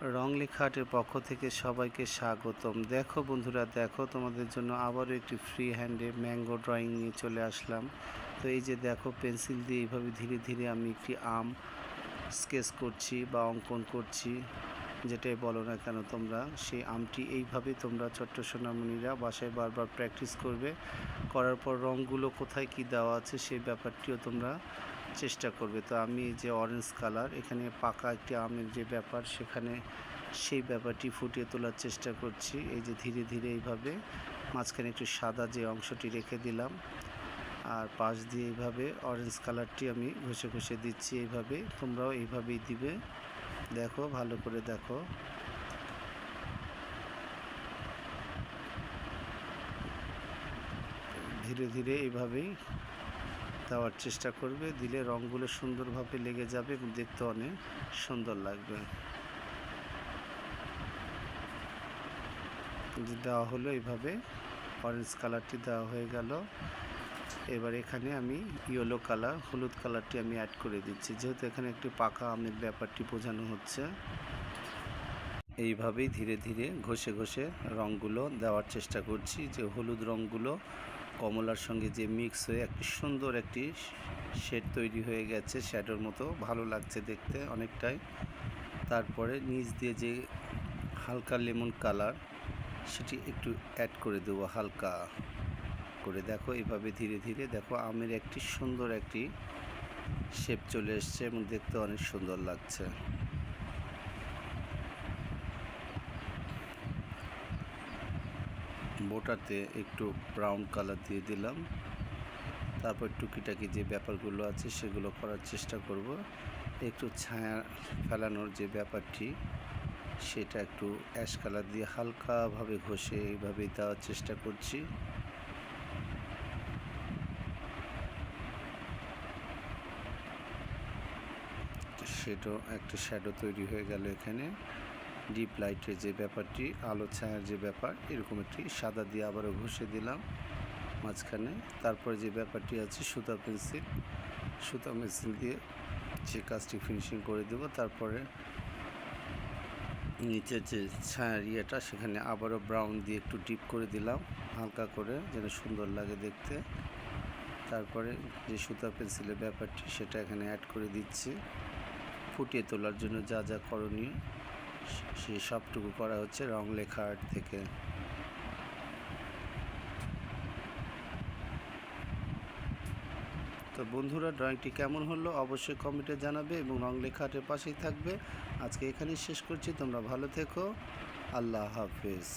রং লেখাটের পক্ষ থেকে সবাইকে স্বাগতম। দেখো বন্ধুরা, দেখো তোমাদের জন্য আবারও একটি ফ্রি হ্যান্ডে ম্যাঙ্গো ড্রয়িং নিয়ে চলে আসলাম। তো এই যে দেখো পেন্সিল দিয়ে এইভাবে ধীরে ধীরে আমি একটি আম স্কেচ করছি বা অঙ্কন করছি। যেটাই বলো না কেন তোমরা সেই আমটি এইভাবে তোমরা ছোট্ট সোনামণিরা বাসায় বারবার প্র্যাকটিস করবে। করার পর রঙগুলো কোথায় কি দেওয়া আছে সেই ব্যাপারটিও তোমরা চেষ্টা করবে। তো আমি যে অরেঞ্জ কালার এখানে পাকা একটি আমের যে ব্যাপার, সেখানে সেই ব্যাপারটি ফুটিয়ে তোলার চেষ্টা করছি। এই যে ধীরে ধীরে এইভাবে মাঝখানে একটু সাদা যে অংশটি রেখে দিলাম, আর পাশ দিয়ে এইভাবে অরেঞ্জ কালারটি আমি ঘষে ঘষে দিচ্ছি। এইভাবে তোমরাও এইভাবেই দিবে। দেখো, ভালো করে দেখো। ধীরে ধীরে এইভাবেই দেওয়ার চেষ্টা করবে। দিলে রঙগুলো সুন্দরভাবে লেগে যাবে এবং দেখতে অনেক সুন্দর লাগবে। দেওয়া হলো এইভাবে অরেঞ্জ কালারটি দেওয়া হয়ে গেল। এবার এখানে আমি ইয়েলো কালার হলুদ কালারটি আমি অ্যাড করে দিচ্ছি। যেহেতু এখানে একটি পাকা আমের ব্যাপারটি বোঝানো হচ্ছে, এইভাবেই ধীরে ধীরে ঘষে ঘষে রঙগুলো দেওয়ার চেষ্টা করছি। যে হলুদ রঙগুলো কমলার সঙ্গে যে মিক্স হয়ে একটি সুন্দর একটি শেড তৈরি হয়ে গেছে শ্যাডোর মতো ভালো লাগছে দেখতে অনেকটাই। তারপরে নিচ দিয়ে যে হালকা লেমন কালার সেটি একটু অ্যাড করে দেবো হালকা। করে দেখো, এভাবে ধীরে ধীরে দেখো, আমের একটি সুন্দর একটি শেপ চলে এসছে এবং দেখতে অনেক সুন্দর লাগছে। বোটাতে একটু ব্রাউন কালার দিয়ে দিলাম। তারপর টুকিটাকি যে ব্যাপারগুলো আছে সেগুলো করার চেষ্টা করব। একটু ছায়া ফেলানোর যে ব্যাপারটি, সেটা একটু অ্যাশ কালার দিয়ে হালকাভাবে ঘষে এইভাবে দেওয়ার চেষ্টা করছি। সেটাও একটা শ্যাডো তৈরি হয়ে গেল এখানে। ডিপ লাইটের যে ব্যাপারটি আলো ছায়ার যে ব্যাপার, এরকম একটি সাদা দিয়ে আবারও ঘষে দিলাম মাঝখানে। তারপরে যে ব্যাপারটি আছে, সুতা পেন্সিল। সুতা পেন্সিল দিয়ে যে কাজটি ফিনিশিং করে দেব, তারপরে নিচের যে ছায়ার ইয়েটা, সেখানে আবারও ব্রাউন দিয়ে একটু ডিপ করে দিলাম, হালকা করে, যেন সুন্দর লাগে দেখতে। তারপরে যে সুতা পেন্সিলের ব্যাপারটি, সেটা এখানে অ্যাড করে দিচ্ছি। ফুটিয়ে তোলার জন্য যা যা করণীয়, সে সবটুকু করা হচ্ছে রং লেখা আর্ট থেকে। তো বন্ধুরা, ড্রয়িংটি কেমন হলো অবশ্যই কমেন্টে জানাবে এবং রং লেখা আর্টের পাশেই থাকবে। আজকে এখানেই শেষ করছি, তোমরা ভালো থেকো। আল্লাহ হাফেজ।